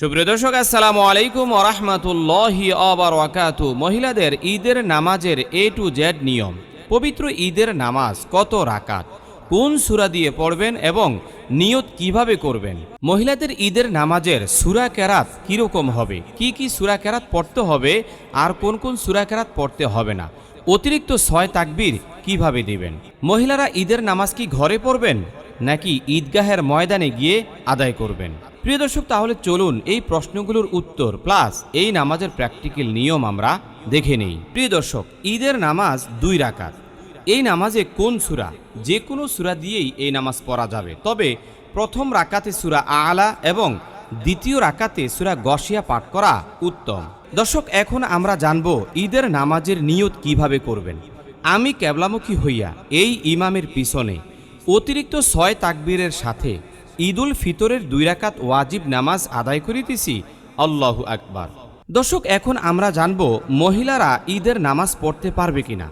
সুপ্রিয় দর্শক, আসসালামু আলাইকুম ওরহমতুল্লাহি অবরাকাত মহিলাদের ঈদের নামাজের এ টু জেড নিয়ম। পবিত্র ঈদের নামাজ কত রাকাত? কোন সুরা দিয়ে পড়বেন এবং নিয়ত কীভাবে করবেন? মহিলাদের ঈদের নামাজের সুরা কেরাত কীরকম হবে? কি কি সুরা কেরাত পড়তে হবে? আর কোন কোন সুরা কেরাত পড়তে হবে না? অতিরিক্ত ছয় তাকবীর কীভাবে দিবেন? মহিলারা ঈদের নামাজ কি ঘরে পড়বেন নাকি ঈদগাহের ময়দানে গিয়ে আদায় করবেন? প্রিয় দর্শক, তাহলে চলুন এই প্রশ্নগুলোর উত্তর প্লাস এই নামাজের প্র্যাকটিক্যাল নিয়ম আমরা দেখে নেই। প্রিয় দর্শক, ঈদের নামাজ দুই রাকাত। এই নামাজে কোন সুরা? যে কোনো সুরা দিয়েই এই নামাজ পড়া যাবে। তবে প্রথম রাকাতে সুরা আলা এবং দ্বিতীয় রাকাতে সুরা গসিয়া পাঠ করা উত্তম। দর্শক, এখন আমরা জানব ঈদের নামাজের নিয়ত কীভাবে করবেন। আমি ক্যাবলামুখী হইয়া এই ইমামের পিছনে অতিরিক্ত ছয় তাকবীরের সাথে ঈদুল ফিতরের দুই রাকাত ওয়াজিব নামাজ আদায় করিতেছি। আল্লাহু আকবার। দর্শক, এখন আমরা জানব মহিলারা ঈদের নামাজ পড়তে পারবে কিনা।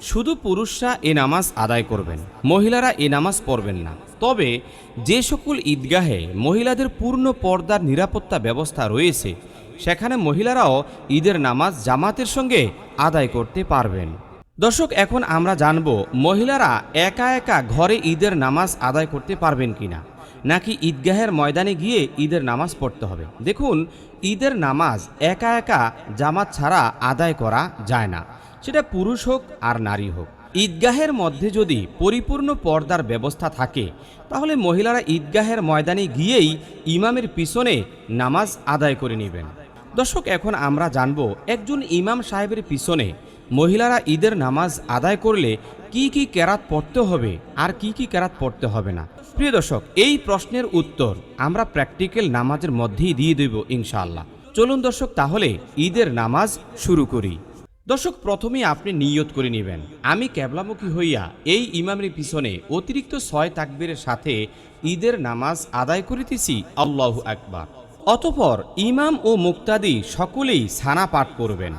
শুধু পুরুষরা এ নামাজ আদায় করবেন, মহিলারা এ নামাজ পড়বেন না। তবে যে সকল ঈদগাহে মহিলাদের পূর্ণ পর্দার নিরাপত্তা ব্যবস্থা রয়েছে, সেখানে মহিলারাও ঈদের নামাজ জামাতের সঙ্গে আদায় করতে পারবেন। দর্শক, এখন আমরা জানব মহিলারা একা একা ঘরে ঈদের নামাজ আদায় করতে পারবেন কিনা। নাকি ঈদগাহের ময়দানে গিয়ে ঈদের নামাজ পড়তে হবে। দেখুন, ঈদের নামাজ একা একা জামাত ছাড়া আদায় করা যায় না। সেটা পুরুষ হোক আর নারী হোক। ঈদগাহের মধ্যে যদি পরিপূর্ণ পর্দার ব্যবস্থা থাকে, তাহলে মহিলারা ঈদগাহের ময়দানে গিয়েই ইমামের পিছনে নামাজ আদায় করে নেবেন। দর্শক, এখন আমরা জানব একজন ইমাম সাহেবের পিছনে মহিলারা ঈদের নামাজ আদায় করলে কি কি কেরাত পড়তে হবে আর কি কি কেরাত পড়তে হবে না। প্রিয় দর্শক, এই প্রশ্নের উত্তর আমরা প্র্যাকটিক্যাল নামাজের মধ্যেই দিয়ে দেব ইনশাআল্লাহ। চলুন দর্শক, তাহলে ঈদের নামাজ শুরু করি। দর্শক, প্রথমেই আপনি নিয়ত করে নেবেন। আমি ক্যাবলামুখী হইয়া এই ইমামের পিছনে অতিরিক্ত ছয় তাকবীরের সাথে ঈদের নামাজ আদায় করিতেছি, আল্লাহু আকবার। অতপর ইমাম ও মুক্তাদি সকলেই সানা পাঠ করবেন।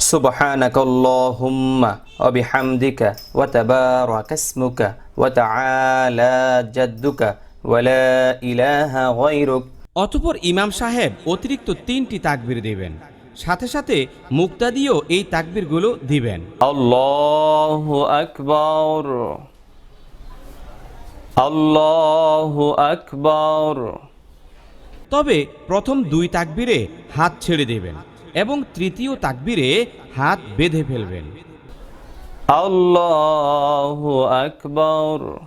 سبحانك اللهم وبحمدك وتبارك اسمك وتعالى جدك ولا إله غيرك অতপর ইমাম সাহেব অতিরিক্ত তিনটি তাকবীর দেবেন সাথে সাথে মুক্তাদিও এই তাকবীরগুলো দিবেন الله أكبر الله أكبر তবে প্রথম দুই তাকবীরে হাত ছেড়ে দেবেন এবং তৃতীয় তাকবীরে হাত বেঁধে ফেলবেন। আকবর।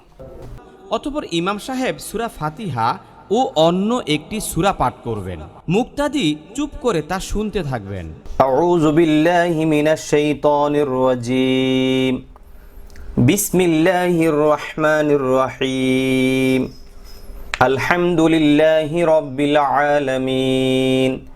অতপর ইমাম সাহেব সুরা ফাতিহা ও অন্য একটি সুরা পাঠ করবেন। মুক্তাদি চুপ করে তা শুনতে থাকবেন। আলহামদুলিল্লাহ রবিল আলমিন।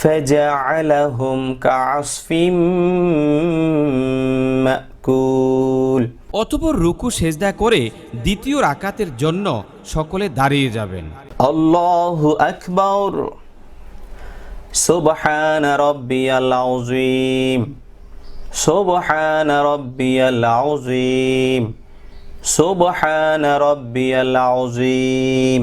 فجعلهم كعصف مأكول অতপর রুকু সেজদা করে দ্বিতীয় রাকাতের জন্য সকলে দাঁড়িয়ে যাবেন الله أكبر سبحان ربي العظيم سبحان ربي العظيم سبحان ربي العظيم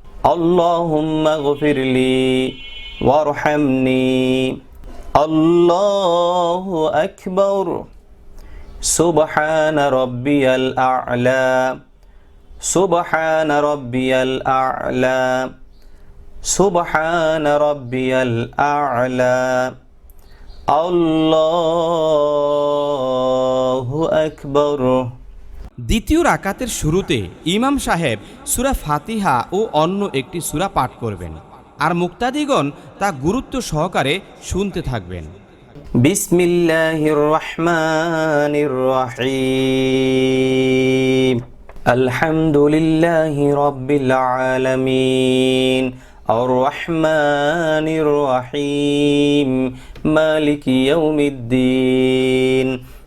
اللهم اغفر لي وارحمني. الله أكبر. سبحان ربي الأعلى. سبحان ربي الأعلى. سبحان ربي الأعلى. الله أكبر. দ্বিতীয় রাকাতের শুরুতে ইমাম সাহেব সুরা ফাতিহা ও অন্য একটি সুরা পাঠ করবেন আর মুক্তাদিগণ তা গুরুত্ব সহকারে শুনতে থাকবেন। বিসমিল্লাহির রহমানির রহিম আলহামদুলিল্লাহি রব্বিল আলামিন। আর রহমানির রহিম মালিক ইয়াউমিদ্দিন।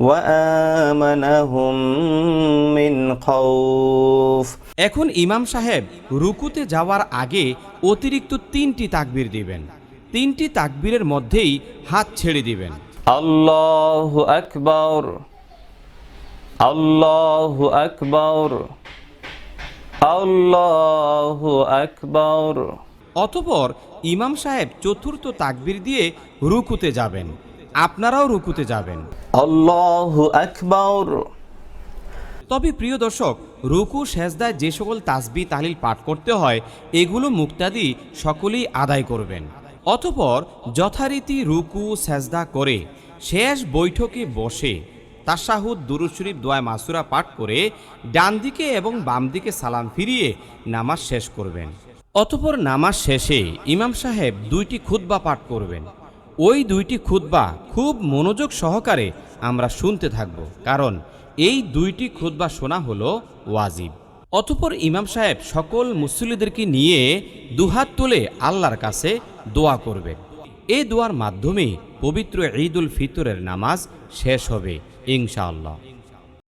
وآمنهم من خوف এখন ইমাম সাহেব রুকুতে যাওয়ার আগে অতিরিক্ত তিনটি তাকবীর দিবেন তিনটি তাকবীরের মধ্যেই হাত ছেড়ে দিবেন الله أكبر الله أكبر الله أكبر অতপর ইমাম সাহেব চতুর্থ তাকবীর দিয়ে রুকুতে যাবেন আপনারাও রুকুতে যাবেন। তবে প্রিয় দর্শক রুকু সেজদায় যে সকল তাসবি তালিল পাঠ করতে হয় এগুলো মুক্তাদি সকলেই আদায় করবেন। অতপর যথারীতি রুকু সেজদা করে শেষ বৈঠকে বসে তাসাহুদ দুরুশরীফ দোয়া মাসুরা পাঠ করে ডান দিকে এবং বাম দিকে সালাম ফিরিয়ে নামাজ শেষ করবেন। অতপর নামাজ শেষে ইমাম সাহেব দুইটি খুদ্া পাঠ করবেন। ওই দুইটি খুদ্া খুব মনোযোগ সহকারে আমরা শুনতে থাকব, কারণ এই দুইটি খুদ্া শোনা হলো ওয়াজিব। অতপর ইমাম সাহেব সকল মুসল্লিদেরকে নিয়ে দুহাত তুলে আল্লাহর কাছে দোয়া করবে। এ দোয়ার মাধ্যমে পবিত্র ঈদুল ফিতরের নামাজ শেষ হবে, ইনশাআল্লাহ।